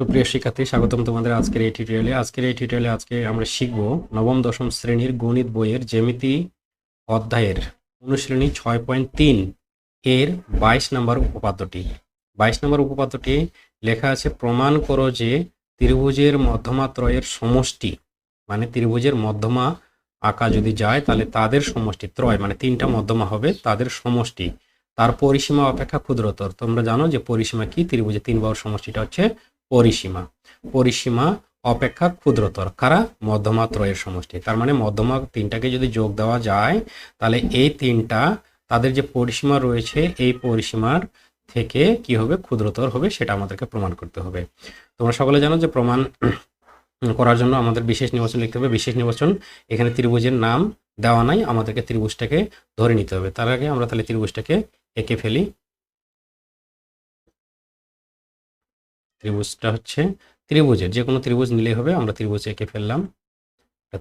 সুপ্রিয় শিক্ষার্থী, স্বাগতম তোমাদের আজকের এই টিউটোরিয়ালে আজকের এই টিউটোরিয়ালে আজকে আমরা শিখব নবম, দশম শ্রেণির গণিত বইয়ের জ্যামিতি অধ্যায়ের অনুশ্রেণী ছয় পয়েন্ট তিন এর বাইশ নম্বর উপপাদ্যটি। বাইশ নম্বর উপপাদ্যটি লেখা আছে, প্রমাণ করো যে ত্রিভুজের মধ্যমা ত্রয়ের সমষ্টি মানে ত্রিভুজের মধ্যমা আঁকা যদি যায়, তাহলে তাদের সমষ্টি, ত্রয় মানে তিনটা মধ্যমা হবে, তাদের সমষ্টি। তার পরিসীমা অপেক্ষা ক্ষুদ্রতর। তোমরা জানো যে পরিসীমা কি? ত্রিভুজের তিন বাহুর সমষ্টিটা হচ্ছে পরিসীমা। পরিসীমা, অপেক্ষা, ক্ষুদ্রতর। কারা? মধ্যমা, ত্রয়ের সমষ্টি। তার মানে মধ্যমা তিনটাকে যদি যোগ দেওয়া যায়, তাহলে এই তিনটা, তাদের যে পরিসীমা রয়েছে, এই পরিসীমার থেকে কি হবে? ক্ষুদ্রতর হবে, সেটা আমাদেরকে প্রমাণ করতে হবে। তোমরা সকলে জানো যে প্রমাণ করার জন্য আমাদের বিশেষ নির্বাচন লিখতে হবে। বিশেষ নির্বাচন, এখানে ত্রিভুজের নাম দেওয়া নাই, আমাদেরকে ত্রিভুজটাকে ধরে নিতে হবে। তার আগে আমরা তাহলে ত্রিভুজটাকে এঁকে ফেলি। ত্রিভুজটা হচ্ছে ত্রিভুজের, যে কোনো ত্রিভুজ নিলেই হবে, আমরা ত্রিভুজ এঁকে ফেললাম।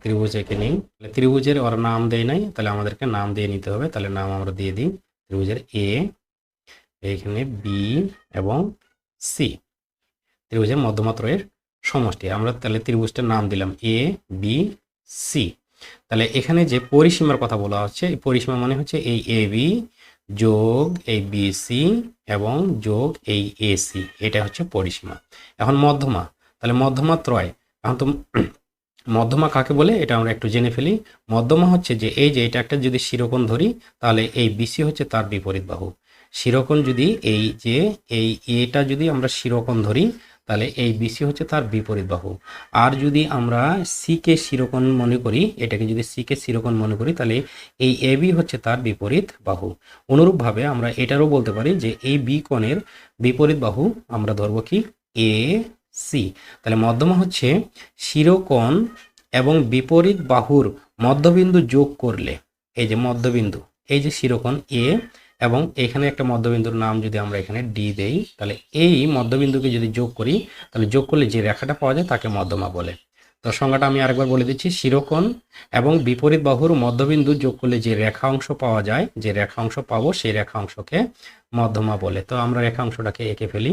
ত্রিভুজ এঁকে নিই। তাহলে ত্রিভুজের ওরা নাম দেয় নাই, তাহলে আমাদেরকে নাম দিয়ে নিতে হবে। তাহলে নাম আমরা দিয়ে দিই ত্রিভুজের এ এইখানে বি এবং সি ত্রিভুজের মধ্যমাত্রয়ের সমষ্টি। আমরা তাহলে ত্রিভুজটার নাম দিলাম এ বি সি তাহলে এখানে যে পরিসীমার কথা বলা হচ্ছে, এই পরিসীমা মানে হচ্ছে এই এ বি যোগ এই বিসি এবং যোগ এই এসি এটা হচ্ছে পরিসীমা। এখন মধ্যমা। তাহলে মধ্যমা ত্রয়। এখন তো মধ্যমা কাকে বলে? এটা আমরা একটু জেনে ফেলি। মধ্যমা হচ্ছে যে, এই যে এটা একটা যদি শিরোকোণ ধরি, তাহলে এই বিসি হচ্ছে তার বিপরীত বাহু। শিরোকোণ যদি এই যে, এই এটা যদি আমরা শিরোকোণ ধরি তাহলে এই বিসি হচ্ছে তার বিপরীত বাহু। আর যদি আমরা সিকে শিরোকোণ মনে করি, এটাকে যদি সিকে শিরোকোণ মনে করি, তাহলে এই এ বি হচ্ছে তার বিপরীত বাহু। অনুরূপভাবে আমরা এটারও বলতে পারি যে এই বি কোণের বিপরীত বাহু আমরা ধরবো কি? এ সি তাহলে মধ্যমা হচ্ছে শিরোকোণ এবং বিপরীত বাহুর মধ্যবিন্দু যোগ করলে, এই যে মধ্যবিন্দু, এই যে শিরোকোণ এ এবং এখানে একটা মধ্যবিন্দুর নাম যদি আমরা এখানে ডি দেই, তাহলে এই মধ্যবিন্দুকে যদি যোগ করি, তাহলে যোগ করলে যে রেখাটা পাওয়া যায় তাকে মধ্যমা বলে। তো সংজ্ঞাটা আমি আরেকবার বলে দিচ্ছি, শিরোকোণ এবং বিপরীত বাহুর মধ্যবিন্দু যোগ করলে যে রেখা অংশ পাওয়া যায়, যে রেখা অংশ পাবো সেই রেখা অংশকে মধ্যমা বলে। তো আমরা রেখা অংশটাকে এঁকে ফেলি।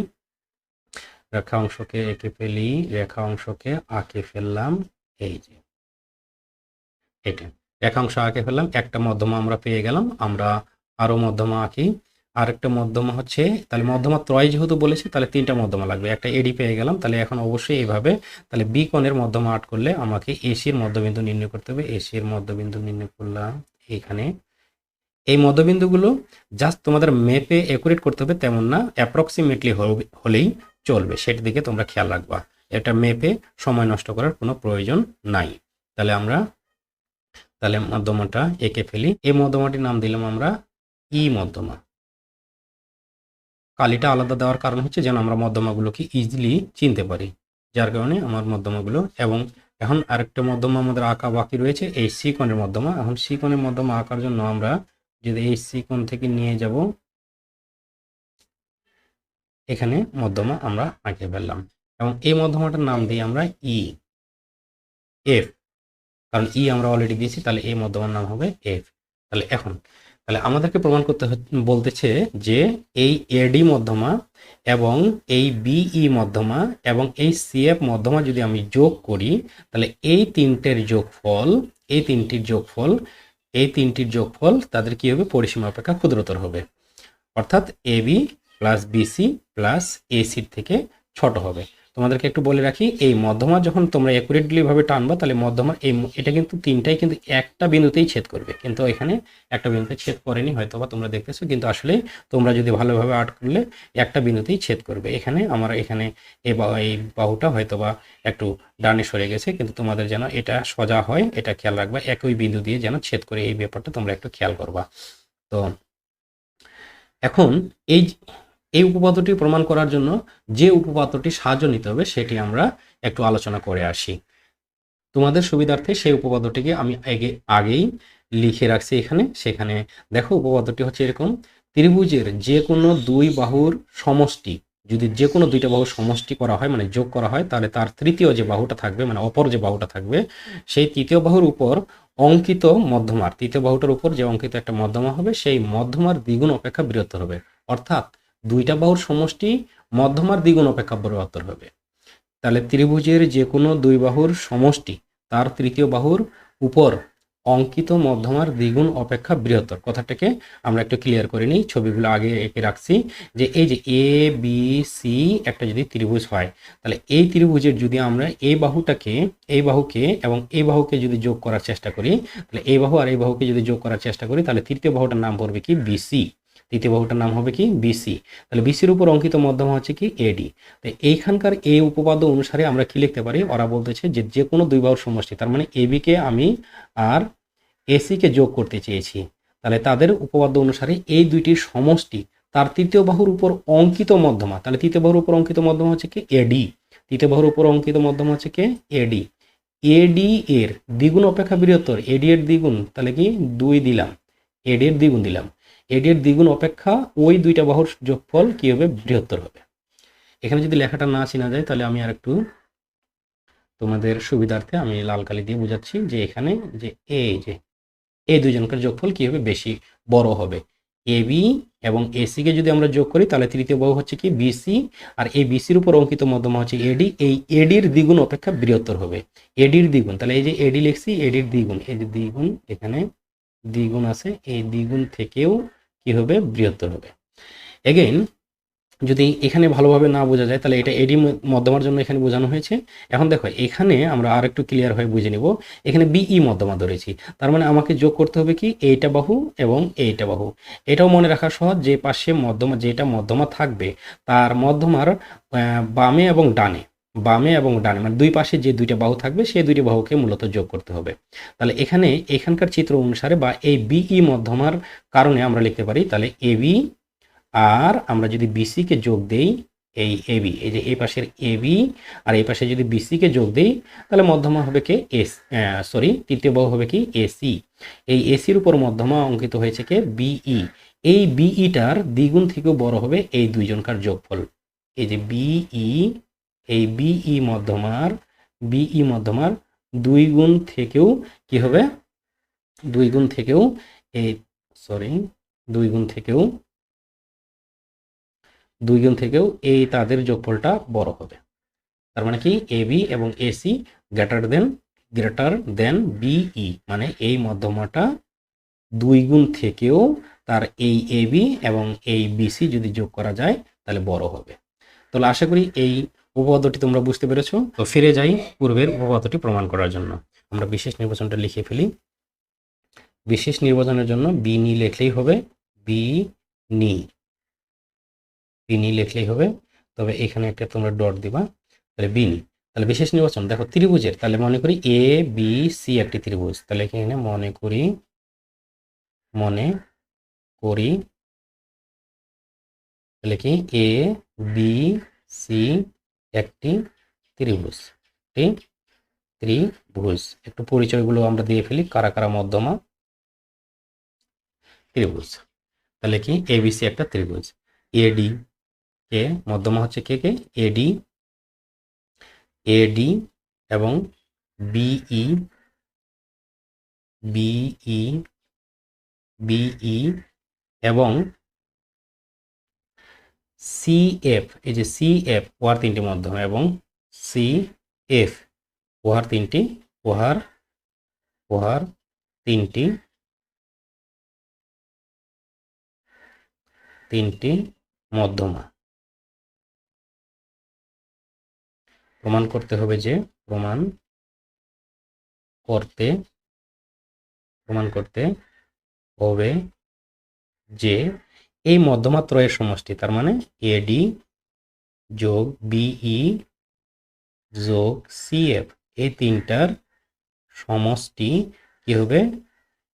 রেখা অংশকে এঁকে ফেলি, রেখা অংশকে আঁকে ফেললাম, এই যে। এটা। রেখা অংশ আঁকে ফেললাম, একটা মধ্যমা আমরা পেয়ে গেলাম, আমরা আরও মধ্যমা আঁকি। আরেকটা মধ্যমা হচ্ছে, তাহলে মধ্যমা ত্রয় যেহেতু বলেছি, তাহলে তিনটা মধ্যমা লাগবে। একটা এডি পেয়ে গেলাম, তাহলে এখন অবশ্যই এইভাবে তাহলে বি কোণের মধ্যমা আট করলে আমাকে এসির মধ্যবিন্দু নির্ণয় করতে হবে। এসির মধ্যবিন্দু নির্ণয় করলাম এখানে। এই মধ্যবিন্দুগুলো জাস্ট তোমাদের ম্যাপে অ্যাকুরেট করতে হবে, তেমন না অ্যাপ্রক্সিমেটলি হলেই চলবে। সেটার দিকে তোমরা খেয়াল রাখবা। এটা ম্যাপে সময় নষ্ট করার কোনো প্রয়োজন নাই। তাহলে আমরা, তাহলে মধ্যমাটা এঁকে ফেলি। এই মধ্যমাটির নাম দিলাম আমরা ই মধ্যমা। কালিটা আলাদা দেওয়ার কারণ হচ্ছে যেন আমরা মধ্যমাগুলোকে ইজিলি চিনতে পারি। যার কারণে আমার মধ্যমাগুলো এবং এখন আরেকটা মধ্যমা আমাদের আঁকা বাকি রয়েছে, এই সি কোণের মধ্যমা। এখন সি কোণের মধ্যমা আঁকার জন্য আমরা যদি এই সি কোণ থেকে নিয়ে যাব, এখানে মধ্যমা আমরা আঁকে ফেললাম। এবং এই মধ্যমাটার নাম দিই আমরা ই, এফ। কারণ ই আমরা অলরেডি দিয়েছি, তাহলে এই মধ্যমার নাম হবে এফ। তাহলে এখন তাহলে আমাদেরকে প্রমাণ করতে বলতেছে যে এই এডি মধ্যমা এবং এই বিই মধ্যমা এবং এই সিএফ মধ্যমা যদি আমি যোগ করি, তাহলে এই তিনটের যোগফল, এই তিনটির যোগফল, এই তিনটির যোগফল তাদের কি হবে? পরিসীমা অপেক্ষা ক্ষুদ্রতর হবে। অর্থাৎ এবি প্লাস বিসি প্লাস এসির থেকে ছোট হবে। তোমাদেরকে একটু বলে রাখি, এই মধ্যমা যখন তোমরা অ্যাকুরেটলি ভাবে টানবা, তাহলে মধ্যমা এই এটা কিন্তু তিনটাই কিন্তু একটা বিন্দুতেই ছেদ করবে। কিন্তু এখানে একটা বিন্দুতে ছেদ করেনি হয়তো বা তোমরা দেখতেছো, কিন্তু আসলে তোমরা যদি ভালোভাবে আর্ট করলে একটা বিন্দুতেই ছেদ করবে। এখানে আমার এখানে এই এই বাহুটা হয়তো বা একটু ডানে সরে গেছে, কিন্তু তোমাদের যেন এটা সোজা হয়, এটা খেয়াল রাখবা, একই বিন্দু দিয়ে যেন ছেদ করে এই ব্যাপারটা তোমরা একটু খেয়াল করবা। তো এখন এই এই উপপাদ্যটি প্রমাণ করার জন্য যে উপপাদ্যটি সাহায্য নিতে হবে, সেটি আমরা একটু আলোচনা করে আসি। তোমাদের সুবিধার্থে সেই উপপাদ্যটিকে আমি আগে, আগেই লিখে রাখছি এখানে। সেখানে দেখো উপপাদ্যটি হচ্ছে এরকম, ত্রিভুজের যে কোনো দুই বাহুর সমষ্টি, যদি যে কোনো দুইটা বাহু সমষ্টি করা হয় মানে যোগ করা হয়, তাহলে তার তৃতীয় যে বাহুটা থাকবে মানে অপর যে বাহুটা থাকবে, সেই তৃতীয় বাহুর উপর অঙ্কিত মধ্যমার, তৃতীয় বাহুটার উপর যে অঙ্কিত একটা মধ্যমা হবে, সেই মধ্যমার দ্বিগুণ অপেক্ষা বৃহত্তর হবে। অর্থাৎ দুইটা বাহুর সমষ্টি মধ্যমার দ্বিগুণ অপেক্ষা বৃহত্তর হবে। তাহলে ত্রিভুজের যে কোনো দুই বাহুর সমষ্টি তার তৃতীয় বাহুর উপর অঙ্কিত মধ্যমার দ্বিগুণ অপেক্ষা বৃহত্তর। কথাটাকে আমরা একটু ক্লিয়ার করে নিই, ছবিগুলো আগে এঁকে রাখছি যে এই যে এ বি সি একটা যদি ত্রিভুজ হয়, তাহলে এই ত্রিভুজের যদি আমরা এই বাহুটাকে, এই বাহুকে এবং এই বাহুকে যদি যোগ করার চেষ্টা করি, তাহলে এই বাহু আর এই বাহুকে যদি যোগ করার চেষ্টা করি, তাহলে তৃতীয় বাহুটার নাম পড়বে কি? বিসি তৃতীয় বাহুটার নাম হবে কি? বিসি তাহলে বিসির উপর অঙ্কিত মধ্যমা হচ্ছে কি? এডি তো এইখানকার এই উপপাদ্য অনুসারে আমরা কি লিখতে পারি? ওরা বলতেছে যে যে কোনো দুই বাহুর সমষ্টি, তার মানে এবিকে আমি আর এসিকে যোগ করতে চেয়েছি। তাহলে তাদের উপপাদ্য অনুসারে এই দুইটির সমষ্টি, তার তৃতীয় বাহুর উপর অঙ্কিত মধ্যমা, তাহলে তৃতীয় বাহুর উপর অঙ্কিত মধ্যমা হচ্ছে কি? এডি তৃতীয় বাহুর উপর অঙ্কিত মধ্যমা হচ্ছে কি? এডি এডি এর দ্বিগুণ অপেক্ষা বৃহত্তর এডি এর দ্বিগুণ, তাহলে কি? দুই দিলাম। এডি এর দ্বিগুণ দিলাম। এডি এর দ্বিগুণ অপেক্ষা ওই দুইটা বাহুর যোগফল কি হবে? বৃহত্তর হবে। এখানে যদি লেখাটা না চেনা যায়, তাহলে আমি আর একটু তোমাদের সুবিধার্থে আমি লাল কালি দিয়ে বোঝাচ্ছি যে এখানে যে এই যে এই দুজনকার যোগফল কি হবে? বেশি, বড় হবে। এ বি এবং এসিকে যদি আমরা যোগ করি, তাহলে তৃতীয় বাহু হচ্ছে কি? বিসি আর এই বিসির উপর অঙ্কিত মধ্যমা হচ্ছে এডি এই এডির দ্বিগুণ অপেক্ষা বৃহত্তর হবে। এডির দ্বিগুণ। তাহলে এই যে এডি লিখছি এডির দ্বিগুণ। এই যে দ্বিগুণ। এখানে দ্বিগুণ আছে। এই দ্বিগুণ থেকেও কি হবে? বৃহত্তর হবে। এগেইন যদি এখানে ভালোভাবে না বোঝা যায়, তাহলে এটা এডি মধ্যমার জন্য এখানে বোঝানো হয়েছে। এখন দেখো, এখানে আমরা আর একটু ক্লিয়ার হয়ে বুঝে নিব। এখানে বিই মধ্যমা ধরেছি। তার মানে আমাকে যোগ করতে হবে কি? এইটা বাহু এবং এইটা বাহু। এটাও মনে রাখা সহজ যে পাশে মধ্যমা, যেটা মধ্যমা থাকবে, তার মধ্যমার বামে এবং ডানে। বামে এবং ডানে মানে দুই পাশে যে দুইটা বাহু থাকবে, সেই দুইটি বাহুকে মূলত যোগ করতে হবে। তাহলে এখানে এখানকার চিত্র অনুসারে বা এই বিই মধ্যমার কারণে আমরা লিখতে পারি, তাহলে এবি আর আমরা যদি বিসিকে যোগ দেই, এই এবি এই যে এই পাশের এবি আর এই পাশে যদি বিসিকে যোগ দেই, তাহলে মধ্যমা হবে কে? এস সরি তৃতীয় বাহু হবে কি? এসি এই এসির উপর মধ্যমা অঙ্কিত হয়েছে কে? বিই এই বিইটার দ্বিগুণ থেকেও বড় হবে এই দুইজনকার যোগফল। এই যে বিই এই বিই মধ্যমার বিই মধ্যমার দুই গুণ থেকেও কি হবে? দুই গুণ থেকেও এই সরি দুই গুণ থেকেও, দুই গুণ থেকেও এই তাদের যোগফলটা বড় হবে। তার মানে কি? এ, বি এবং AC greater than greater than BE মানে এই মধ্যমাটা দুই গুণ থেকেও তার এই এবি এবং এই বিসি যদি যোগ করা যায়, তাহলে বড় হবে। তাহলে আশা করি এই উপপাদ্যটি তোমরা বুঝতে পেরেছ? তো ফিরে যাই পূর্বের উপপাদ্যটি প্রমাণ করার জন্য। আমরা বিশেষ নির্বাচনটা লিখে ফেলি। বিশেষ নির্বাচনের জন্য বি নি লিখলেই হবে বি নি বিনি লিখলেই হবে। তবে এখানে একটা তোমরা ডট দিবা। তাহলে বিনি তাহলে বিশেষ নির্বাচন, দেখো ত্রিভুজের, তাহলে মনে করি এ বি সি একটি ত্রিভুজ। তাহলে এখানে মনে করি মনে করি, তাহলে কি? এ বি সি একটি ত্রিভুজ। একটি ত্রিভুজ। একটু পরিচয়গুলো আমরা দিয়ে ফেলি। কারা কারা মধ্যমা? ত্রিভুজ। তাহলে কি? এবিসি একটা ত্রিভুজ। এডি কে মধ্যমা হচ্ছে কে কে? এডি এডি এবং বিই বিই বিই এবং সিএফ এই যে সিএফ ওহার তিনটি মধ্যমা এবং সিএফ ওহার তিনটি ওহার ওহার তিনটি তিনটি মধ্যমা। প্রমাণ করতে হবে যে, প্রমাণ করতে প্রমাণ করতে হবে যে এই মধ্যমা ত্রয়ের সমষ্টি, তার মানে এডি যোগ বিই যোগ সিএফ এই তিনটার সমষ্টি কি হবে?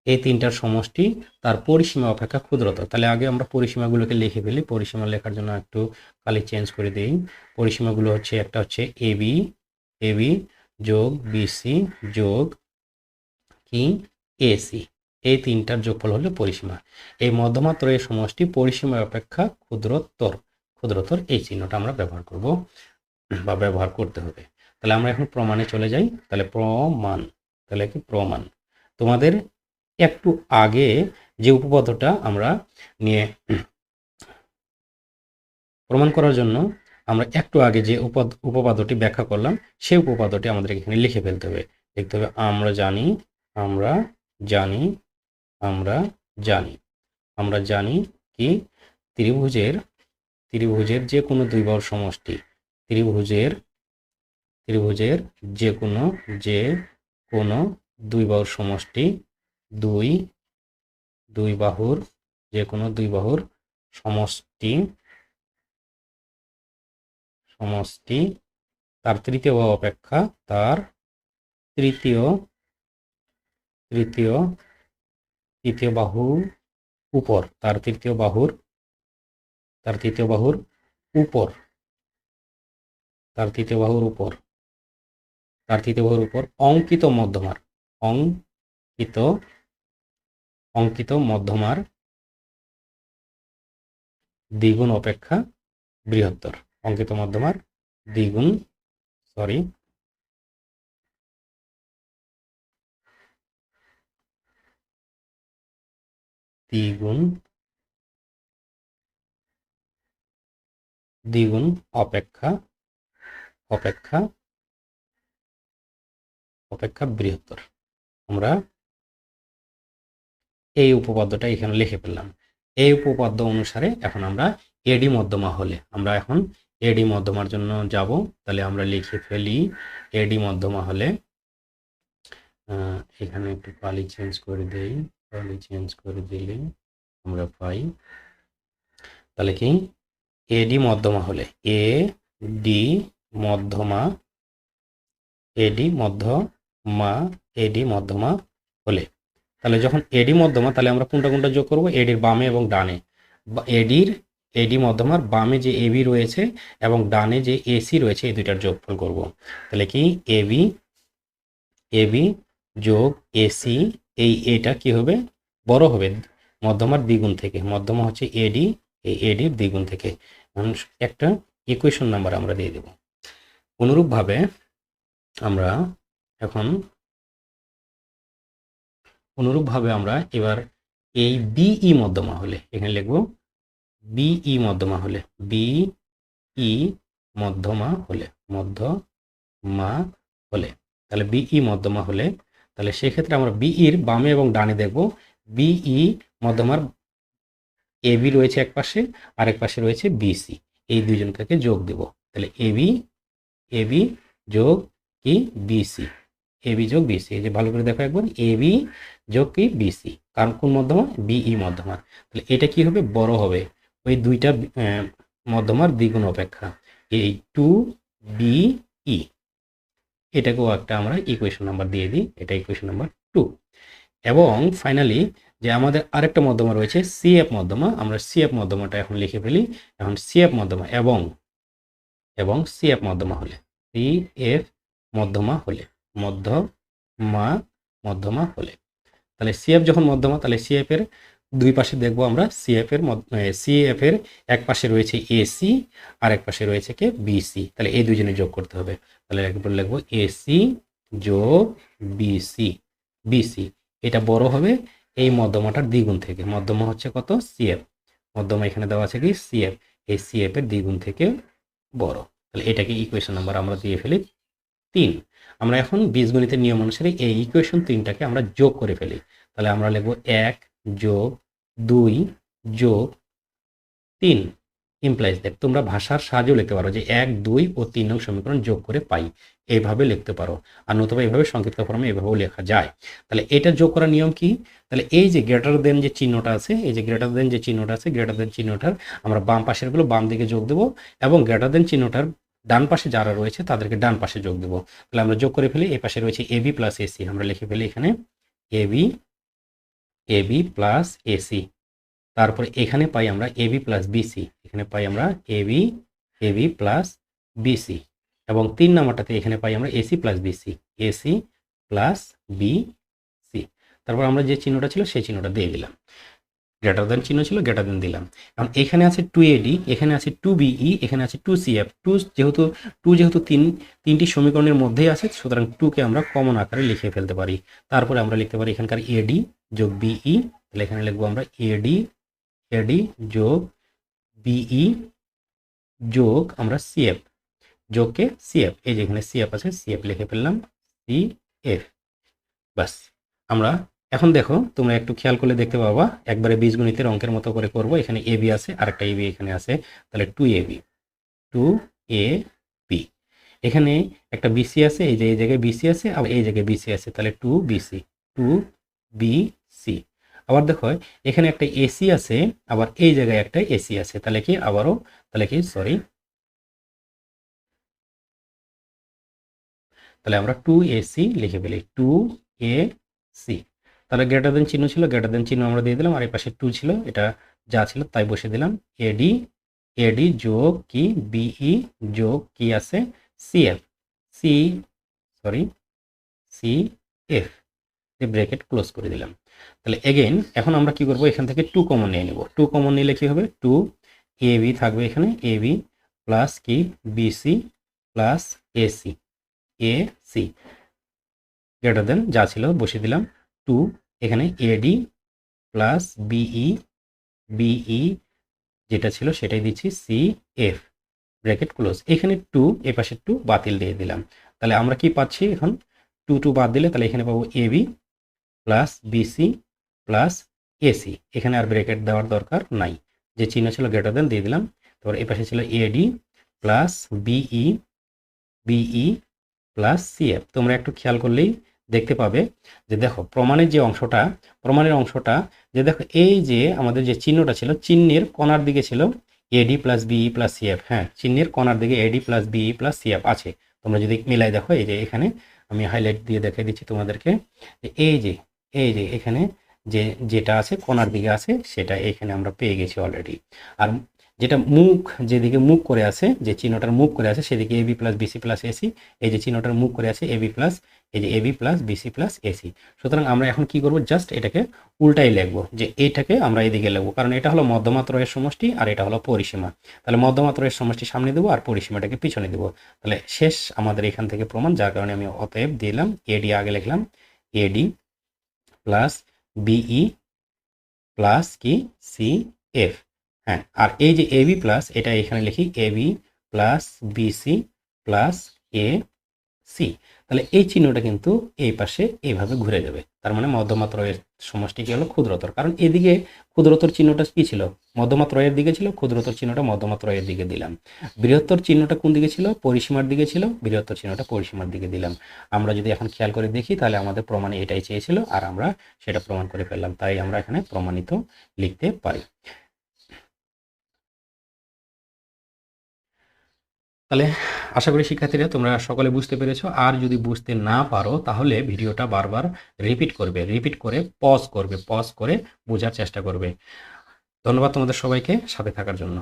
এই তিনটার সমষ্টি তার পরিসীমা অপেক্ষা ক্ষুদ্রতর। তাহলে আগে আমরা পরিসীমাগুলোকে লিখে ফেলি। পরিসীমা লেখার জন্য একটু কালি চেঞ্জ করে দিই। পরিসীমাগুলো হচ্ছে, একটা হচ্ছে এবি এবি যোগ বিসি যোগ কি? এসি এই তিনটার যোগফল হলো পরিসীমা। এই মধ্যমাত্রয়ের সমষ্টি পরিসীমা অপেক্ষা ক্ষুদ্রতর ক্ষুদ্রতর এই চিহ্নটা আমরা ব্যবহার করব বা ব্যবহার করতে হবে। তাহলে আমরা এখন প্রমাণে চলে যাই। তাহলে প্রমাণ, তাহলে কি প্রমাণ? তোমাদের একটু আগে যে উপপাদ্যটা আমরা নিয়ে প্রমাণ করার জন্য আমরা একটু আগে যে উপপাদ্যটি ব্যাখ্যা করলাম, সেই উপপাদ্যটি আমাদের এখানে লিখে ফেলতে হবে। লিখতে হবে, আমরা জানি আমরা জানি আমরা জানি। আমরা জানি কি? ত্রিভুজের ত্রিভুজের যে কোনো দুই বাহুর সমষ্টি। ত্রিভুজের ত্রিভুজের যে কোনো যে কোনো দুই বাহুর সমষ্টি দুই দুই বাহুর যে কোনো দুই বাহুর সমষ্টি সমষ্টি, তার তৃতীয় অপেক্ষা, তার তৃতীয় তৃতীয় তৃতীয় বাহু উপর, তার তৃতীয় বাহুর, তার তৃতীয় বাহুর উপর, তার তৃতীয় বাহুর উপর, তার তৃতীয় বাহুর উপর অঙ্কিত মধ্যমার, অঙ্কিত অঙ্কিত মধ্যমার দ্বিগুণ অপেক্ষা বৃহত্তর, অঙ্কিত মধ্যমার দ্বিগুণ সরি দ্বিগুণ দ্বিগুণ অপেক্ষা অপেক্ষা অপেক্ষা বৃহত্তর। আমরা এই উপপাদ্যটা এখানে লিখে ফেললাম। এই উপপাদ্য অনুসারে এখন আমরা এডি মধ্যমা হলে, আমরা এখন এডি মধ্যমার জন্য যাব। তাহলে আমরা লিখে ফেলি এডি মধ্যমা হলে এখানে একটু পালি চেঞ্জ করে দেই। পালি চেঞ্জ করে দিলে আমরা পাই। তাহলে কি? এডি মধ্যমা হলে। এ ডি মধ্যমা এডি মধ্যমা এডি মধ্যমা হলে। তাহলে যখন এডি মধ্যমা, তাহলে আমরা কোনটা কোনটা যোগ করব? এডির বামে এবং ডানে। এডির এডি মধ্যমার বামে যে এবি রয়েছে এবং ডানে যে এসি রয়েছে, এই দুইটার যোগফল করব। তাহলে কি? এবি এবি যোগ এসি এই এটা কি হবে? বড় হবে। মধ্যমার দ্বিগুণ থেকে। মধ্যমা হচ্ছে এডি এই এডির দ্বিগুণ থেকে। একটা ইকুয়েশন নাম্বার আমরা দিয়ে দেব। অনুরূপভাবে আমরা এখন অনুরূপভাবে আমরা এবার এই বিই মধ্যমা হলে, এখানে লিখব বিই মধ্যমা হলে বিই মধ্যমা হলে মধ্যমা হলে। তাহলে বিই মধ্যমা হলে তাহলে সেক্ষেত্রে আমরা বিইর বামে এবং ডানে দেখব। বিই মধ্যমার এবি রয়েছে এক পাশে আর এক পাশে রয়েছে বিসি এই দুইজনকে যোগ দেব। তাহলে এবি এবি যোগ কি বিসি এবি যোগ বিসি এই যে ভালো করে দেখো একবার। এবি যোগ কি বিসি কারণ কোন মধ্যমা বিই মধ্যমা তাহলে এটা কি হবে? বড় হবে। ওই দুইটা মধ্যমার দ্বিগুণ অপেক্ষা। এই টু বিই এটাকেও একটা আমরা ইকুয়েশন নাম্বার দিয়ে দিই, এটা ইকুয়েশন নাম্বার টু এবং ফাইনালি যে আমাদের আরেকটা মধ্যমা রয়েছে সিএফ মধ্যমা, আমরা সিএফ মধ্যমাটা এখন লিখে ফেলি, এখন সিএফ মধ্যমা এবং এবং সিএফ মধ্যমা হলে সিএফ মধ্যমা হলে, মধ্যমা মধ্যমা হলে। তাহলে সিএফ যখন মধ্যমা, তাহলে সিএফ এর দুই পাশে দেখব আমরা সিএফ এর সিএফ এর এক পাশে রয়েছে এসি আর এক পাশে রয়েছে কে বিসি তাহলে এই দুজনে যোগ করতে হবে। তাহলে একবার লিখব এসি যোগ বিসি বিসি এটা বড় হবে এই মধ্যমাটার দ্বিগুণ থেকে। মধ্যমা হচ্ছে কত? সিএফ মধ্যমা এখানে দেওয়া আছে কি? সিএফ এই সিএফ এর দ্বিগুণ থেকে বড়। তাহলে এটাকে ইকুয়েশন নাম্বার আমরা দিয়ে ফেলি তিন। আমরা এখন বীজগণিতের নিয়ম অনুসারে এই ইকুয়েশন তিনটাকে আমরা যোগ করে ফেলি। তাহলে আমরা লিখব এক যোগ দুই যোগ তিন ইমপ্লাইজ দ্যাট তোমরা ভাষার সাহায্যেও লিখতে পারো যে এক, দুই ও তিন নং সমীকরণ যোগ করে পাই। এইভাবে লিখতে পারো। আর নতুবা এইভাবে সংক্ষিপ্ত ফর্মে এভাবেও লেখা যায়। তাহলে এটা যোগ করার নিয়ম কি? তাহলে এই যে গ্রেটার দেন যে চিহ্নটা আছে, এই যে গ্রেটার দেন যে চিহ্নটা আছে গ্রেটার দেন চিহ্নটার আমরা বাম পাশেরগুলো বাম দিকে যোগ দেবো এবং গ্রেটার দেন চিহ্নটার ডান পাশে যারা রয়েছে তাদেরকে ডান পাশে যোগ দেবো। তাহলে আমরা যোগ করে ফেলি এই পাশে রয়েছে এবি প্লাস এসি আমরা লিখে ফেলি এখানে এবি এবি প্লাস এসি তারপরে এখানে পাই আমরা এবি প্লাস বিসি এখানে পাই আমরা এবি এবি প্লাস বিসি এবং তিন নাম্বারটাতে এখানে পাই আমরা AC plus BC AC plus BC তারপর আমরা যে চিহ্নটা ছিল সেই চিহ্নটা দিয়ে দিলাম। গ্রেটার দেন চিহ্ন ছিল গ্রেটার দেন দিলাম। এখন এখানে আছে টু এডি এখানে আছে টু বিই এখানে আছে টু সিএফ টু যেহেতু টু যেহেতু তিন, তিনটি সমীকরণের মধ্যেই আছে, সুতরাং টুকে আমরা কমন আকারে লিখে ফেলতে পারি। তারপরে আমরা লিখতে পারি এখানকার এডি যোগ বিই, তাহলে এখানে লিখব আমরা এডি এডি যোগ বিই যোগ আমরা সিএফ, যোগকে সিএফ, এই যেখানে সিএফ আছে, সিএফ লিখে ফেললাম, সিএফ বাস আমরা এখন দেখো, তোমরা একটু খেয়াল করলে দেখতে পাবা, একবারে বীজগণিতের অঙ্কের মতো করে করব, এখানে এ বি আছে আর একটা এ বি এখানে আছে, তাহলে two A B, two A B. এখানে একটা বিসি আছে, এই যে এই জায়গায় বিসি আছে, আবার এই জায়গায় বিসি আছে, তাহলে two BC two B C. আবার দেখো, এখানে একটা এসি আছে, আবার এই জায়গায় একটা এসি আছে। তাহলে কি আবারও, তাহলে কি, সরি। তাহলে আমরা টু এসি লিখে ফেলি, টু এ সি। তাহলে গ্রেটার দেন চিহ্ন ছিল গ্রেটার দেন চিহ্ন আমরা দিয়ে দিলাম, আর এই পাশে টু ছিল, এটা যা ছিল তাই বসে দিলাম। এডি এডি যোগ কি বিই যোগ কি আছে CF C, sorry, C F. এই ব্র্যাকেট ক্লোজ করে দিলাম। তাহলে এগেইন এখন আমরা কি করব? এখান থেকে টু কমন নিয়ে নেব। টু কমন নিলে কি হবে? টু এ থাকবে এখানে। এ বি প্লাস কি? BC plus AC A C greater than যা ছিল, বসিয়ে দিলাম। টু এখানে এডি প্লাস বিই বিই যেটা ছিল সেটাই দিচ্ছি সি এফ ব্র্যাকেট ক্লোজ এখানে টু এ পাশে টু বাতিল দিয়ে দিলাম। তাহলে আমরা কি পাচ্ছি এখন? টু টু বাদ দিলে তাহলে এখানে পাবো A B plus BC plus AC এখানে আর ব্র্যাকেট দেওয়ার দরকার নাই। যে চিহ্ন ছিল গ্রেটার দেন দিয়ে দিলাম। তারপর এ পাশে ছিল AD plus BE BE plus CF তোমরা একটু খেয়াল করলেই দেখতে পাবে যে দেখো, প্রমাণের যে অংশটা, প্রমাণের অংশটা, যে দেখো এই যে আমাদের যে চিহ্নটা ছিল, চিহ্নের কণার দিকে ছিল AD plus BE plus CF হ্যাঁ চিহ্নের কণার দিকে AD plus BE plus CF আছে। তোমরা যদি মিলাই দেখো, এই যে এখানে আমি হাইলাইট দিয়ে দেখিয়ে দিচ্ছি তোমাদেরকে। এই যে এই যে এখানে যে, যেটা আছে, কোনার দিকে আছে, সেটা এখানে আমরা পেয়ে গেছি অলরেডি আর যেটা মুখ, যেদিকে মুখ করে আছে, যে চিহ্নটার মুখ করে আছে, সেদিকে AB plus BC plus AC এই যে চিহ্নটার মুখ করে আছে এবি প্লাস এই যে AB plus BC plus AC সুতরাং আমরা এখন কি করব? জাস্ট এটাকে উল্টাই লিখব, যে এইটাকে আমরা এদিকে লিখব, কারণ এটা হলো মধ্যমাত্রয়ের সমষ্টি আর এটা হলো পরিসীমা। তাহলে মধ্যমাত্রয়ের সমষ্টি সামনে দেবো আর পরিসীমাটাকে পিছনে দেবো। তাহলে শেষ আমাদের এখান থেকে প্রমাণ, যার কারণে আমি অতএব দিলাম এডি আগে লিখলাম এডি প্লাস বিই প্লাস কি? C, F. হ্যাঁ আর এই যে এবি প্লাস, এটা এখানে লিখি AB plus BC plus A C. তাহলে এই চিহ্নটা কিন্তু এই পাশে এইভাবে ঘুরে যাবে। তার মানে মধ্যমাত্রয়ের সমষ্টি কি হলো? ক্ষুদ্রতর। কারণ এদিকে ক্ষুদ্রতর চিহ্নটা কি ছিল? মধ্যমাত্রয়ের দিকে ছিল, ক্ষুদ্রতর চিহ্নটা মধ্যমাত্রয়ের দিকে দিলাম। বৃহত্তর চিহ্নটা কোন দিকে ছিল? পরিসীমার দিকে ছিল, বৃহত্তর চিহ্নটা পরিসীমার দিকে দিলাম। আমরা যদি এখন খেয়াল করে দেখি, তাহলে আমাদের প্রমাণে এটাই চেয়েছিল, আর আমরা সেটা প্রমাণ করে ফেললাম। তাই আমরা এখানে প্রমাণিত লিখতে পারি। তাহলে আশা করি শিক্ষার্থীরা তোমরা সকলে বুঝতে পেরেছ। আর যদি বুঝতে না পারো, তাহলে ভিডিওটা বারবার রিপিট করবে। রিপিট করে পজ করবে। পজ করে বোঝার চেষ্টা করবে। ধন্যবাদ তোমাদের সবাইকে সাথে থাকার জন্য।